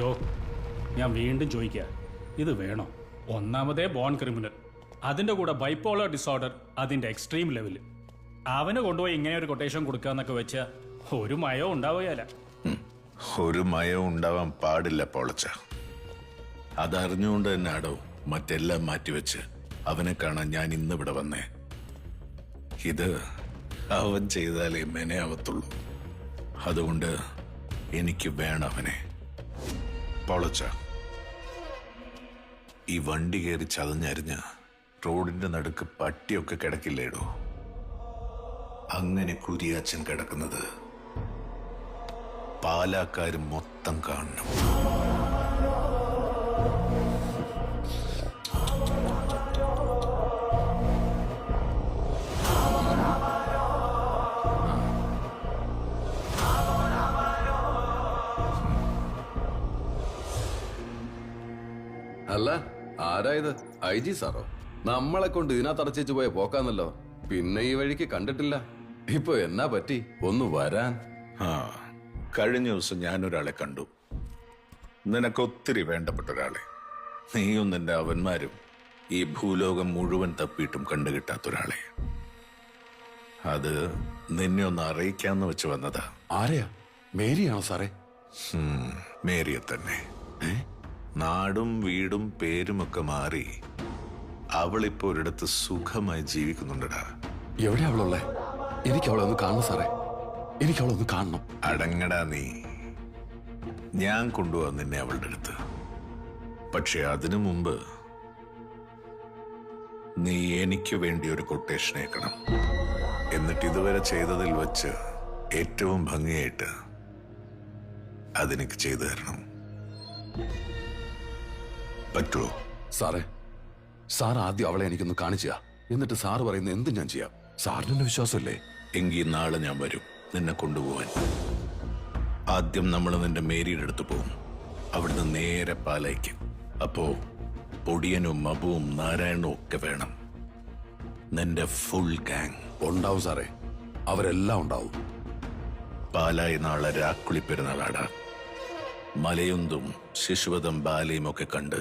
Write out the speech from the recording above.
ഡോ ഞാൻ വീണ്ടും ചോദിക്കുക ഇത് വേണോ? ഒന്നാമതേ ബോൺ ക്രിമിനൽ അതിന്റെ കൂടെ ബൈപ്പോളർ ഡിസോർഡർ അതിന്റെ എക്സ്ട്രീം ലെവൽ അവന് കൊണ്ടുപോയി ഇങ്ങനെ ഒരു കൊട്ടേഷൻ കൊടുക്കാന്നൊക്കെ വെച്ച ഒരു മയവും ഉണ്ടാവുകയല്ല. ഒരു മയവും ഉണ്ടാവാൻ പാടില്ല പൊളച്ച. അതറിഞ്ഞുകൊണ്ട് തന്നെ അടോ മറ്റെല്ലാം മാറ്റിവെച്ച് അവനെ കാണാൻ ഞാൻ ഇന്ന് ഇവിടെ വന്നേ. ഇത് അവൻ ചെയ്താലേ മെനയാവത്തുള്ളൂ. അതുകൊണ്ട് എനിക്ക് വേണം അവനെ. പൊളച്ച. ഈ വണ്ടി കയറി ചതഞ്ഞരിഞ്ഞ് റോഡിന്റെ നടുക്ക് പട്ടിയൊക്കെ കിടക്കില്ലേടോ? അങ്ങനെ കുരിയാച്ചൻ കിടക്കുന്നത് പാലാക്കാരും മൊത്തം കാണണം. അല്ല ആരായത് ഐ ജി സാറോ? നമ്മളെ കൊണ്ട് ഇതിനകത്ത് അടച്ചു പോയ പോക്കാന്നല്ലോ. പിന്നെ ഈ വഴിക്ക് കണ്ടിട്ടില്ല. ഇപ്പൊ എന്നാ പറ്റി? ഒന്ന് വരാൻ. ആ കഴിഞ്ഞ ദിവസം ഞാനൊരാളെ കണ്ടു. നിനക്കൊത്തിരി വേണ്ടപ്പെട്ട ഒരാളെ. നീയും നിന്റെ അവന്മാരും ഈ ഭൂലോകം മുഴുവൻ തപ്പിയിട്ടും കണ്ടുകിട്ടാത്ത ഒരാളെ. അത് നിന്നെ ഒന്ന് അറിയിക്കാന്ന് വെച്ച് വന്നതാ. ആരെയാ? മേരിയാണോ സാറേ? മേരിയെ തന്നെ. നാടും വീടും പേരുമൊക്കെ മാറി അവളിപ്പോ ഒരിടത്ത് സുഖമായി ജീവിക്കുന്നുണ്ടടാ. എവിടെ അവളുള്ളേ? എനിക്ക് അവളെ ഒന്ന് കാണണം സാറേ. എനിക്ക് അവളെ ഒന്ന് കാണണം. അടങ്ങടാ നീ. ഞാൻ കൊണ്ടുപോവാ നിന്നെ അവളുടെ അടുത്ത്. പക്ഷെ അതിനു മുമ്പ് നീ എനിക്ക് വേണ്ടി ഒരു കൊട്ടേഷൻ അയക്കണം എന്നിട്ട് ഇതുവരെ ചെയ്തതിൽ വച്ച് ഏറ്റവും ഭംഗിയായിട്ട് അതെനിക്ക് ചെയ്തു തരണം. പറ്റുമോ സാറേ സാർ ആദ്യം അവളെ എനിക്കൊന്ന് കാണിച്ചു എന്നിട്ട് സാറ് പറയുന്ന എന്തും ഞാൻ ചെയ്യാം. സാറിന് എന്നെ വിശ്വാസമല്ലേ? എങ്കിൽ നാളെ ഞാൻ വരും. നിന്നെ കൊണ്ടുപോവാൻ. ആദ്യം നമ്മൾ നിന്റെ മേരിയുടെ അടുത്ത് പോകും. അവിടുന്ന് നേരെ പാലയ്ക്ക്. അപ്പോ പൊടിയനും മബുവും നാരായണനും ഒക്കെ വേണം. നിന്റെ ഫുൾ ഗാങ് ഉണ്ടാവും സാറേ. അവരെല്ലാം ഉണ്ടാവും. പാലായി നാളെ രാക്കുളി പെരുന്നാളാടാ മലയുന്തും ശിശുവതം ബാലയും ഒക്കെ കണ്ട്